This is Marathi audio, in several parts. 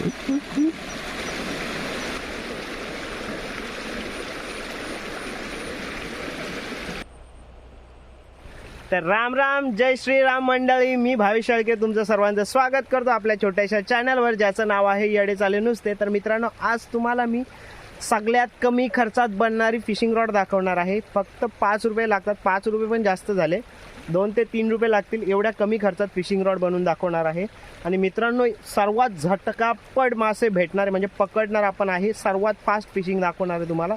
तर राम राम जय श्रीराम मंडळी मी भावी शेळके तुमचं सर्वांचं स्वागत करतो आपल्या छोट्याशा चॅनलवर ज्याचं नाव आहे येडे चाले नुसते. तर मित्रांनो आज तुम्हाला मी सगळ्यात कमी खर्चात बनणारी फिशिंग रॉड दाखवणार आहे. फक्त पाच रुपये लागतात पाच रुपये पण जास्त झाले. दोन ते तीन रुपये लागतील एवढ्या कमी खर्चात फिशिंग रॉड बनवून दाखवणार आहे. आणि मित्रांनो सर्वात झटकापड मासे भेटणारे म्हणजे पकडणार आपण आहे सर्वात फास्ट फिशिंग दाखवणार आहे तुम्हाला.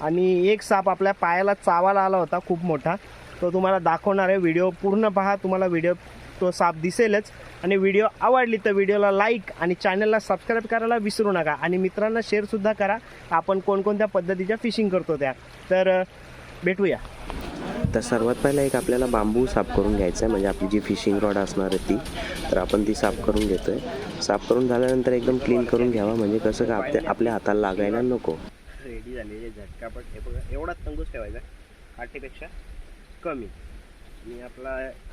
आणि एक साप आपल्या पायाला चावायला आला होता खूप मोठा. तो तुम्हाला दाखवणार आहे. व्हिडिओ पूर्ण पहा तुम्हाला व्हिडिओ तो साप दिसेलच. आणि व्हिडिओ आवडली तर व्हिडिओला लाईक आणि चॅनलला सबस्क्राईब करायला विसरू नका. आणि मित्रांना शेअरसुद्धा करा. आपण कोणकोणत्या पद्धतीच्या फिशिंग करतो त्या. तर भेटूया. तर सर्वात पहिला एक आपल्याला बांबू साफ करून घ्यायचा आहे म्हणजे आपली जी फिशिंग रॉड असणार आहे ती तर आपण ती साफ करून घेतोय. साफ करून झाल्यानंतर एकदम क्लीन करून घ्यावा म्हणजे कसं का आपल्या आपल्या हाताला लागायला नको. रेडी झालेले झटकापट. हे बघा एवढाच तंगूस ठेवायचा काठीपेक्षा कमी. आणि आपला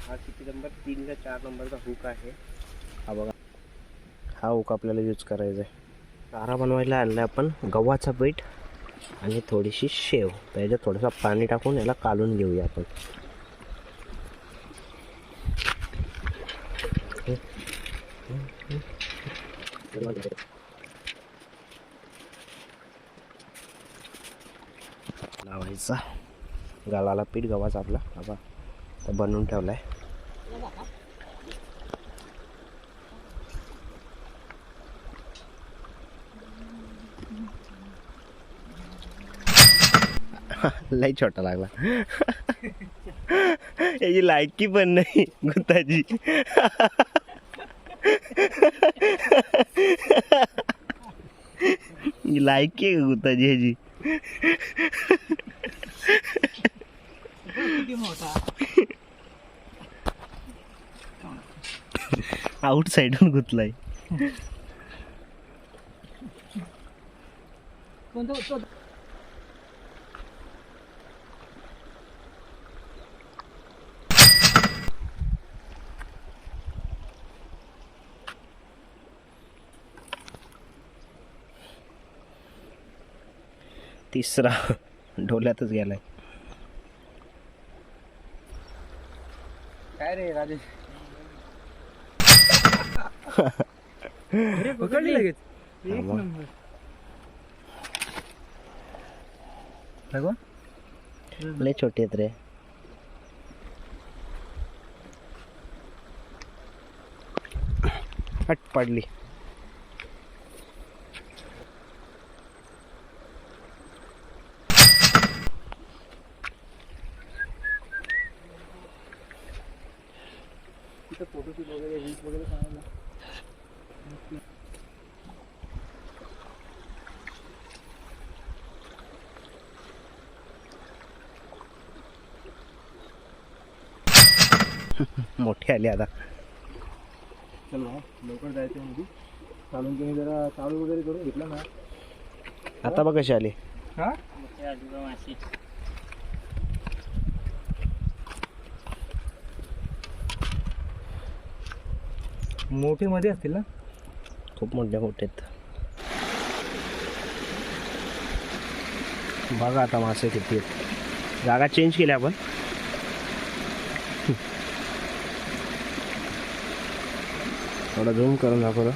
हा किती नंबर तीन का चार नंबरचा हुक आहे. हा बघा. हा हुक आपल्याला यूज करायचा आहे. चारा बनवायला आणला आपण. गव्हाचा पीठ. आणि थोडीशी शेव. त्याच्यात थोडंसं पाणी टाकून याला कालून घेऊया आपण. लावायचा. गालाला पीठ गव्हाचा आपला. बाबा तर बनवून ठेवलाय. लई छोटा लागला. याची लायकी पण नाही गुत्ताची लायकी आहे का ह्याची? आउट साईडून गुतलाय. तिसरा डोल्यातच गेलाय. काय रे राजेश पकडली लगेच. एक मग. नंबर. बघू लय छोटे आहेत रे. हट पडली. फोटोशूट वगैरे रील्स वगैरे सांगायला मोठी आली आता. चल लवकर जायचं मध्ये चालून तुम्ही जरा चालू वगैरे करून घेतलं ना. आता बघ कशी आली. हा? मोठे मध्ये असतील ना? खूप मोठ्या मोठे आहेत. बघा आता मासे किती आहेत. जागा चेंज केली आपण. थोडा झूम करून दाखवलं.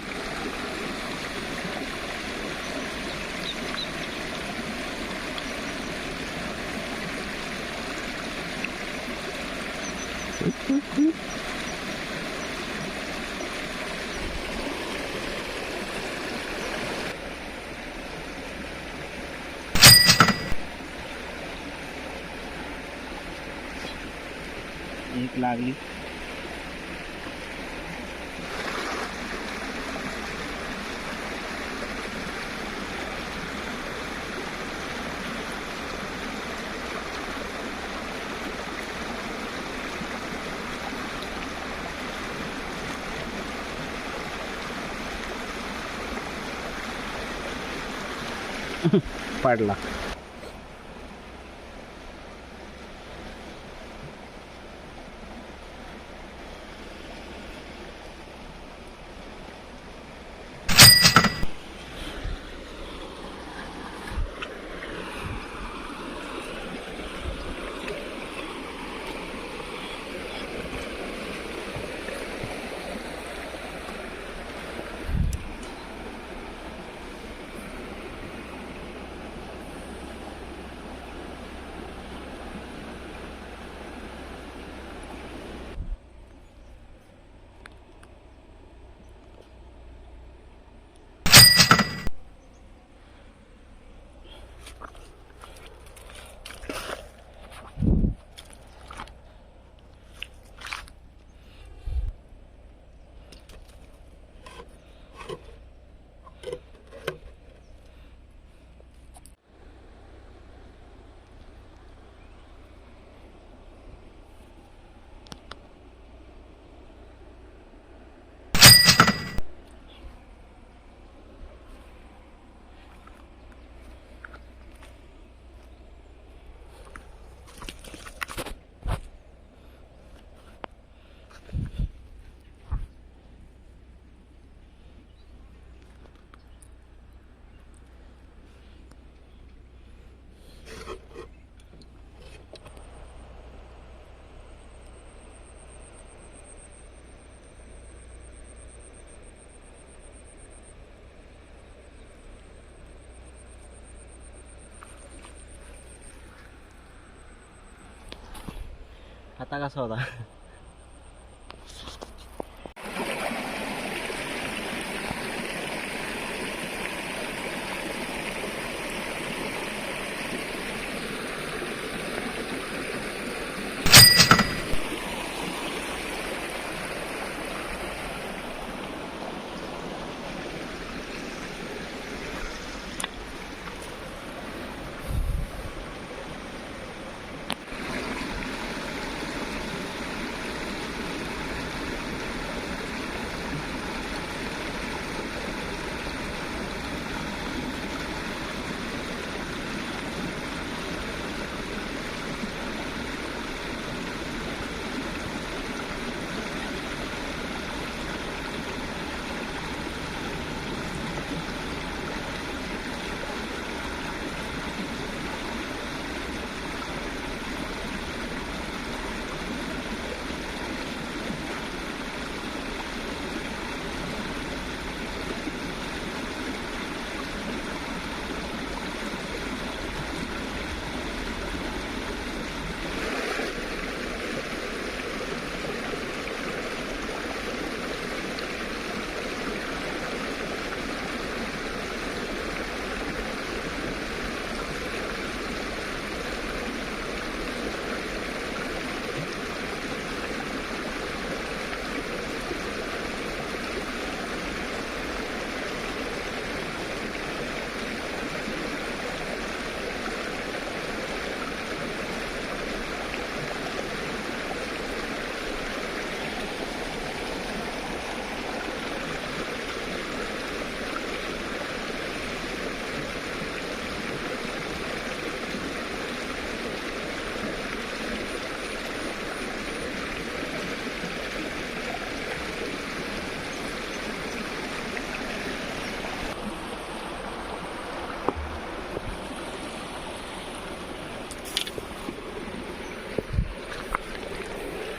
एक लागली. पडला. खाता कसा होता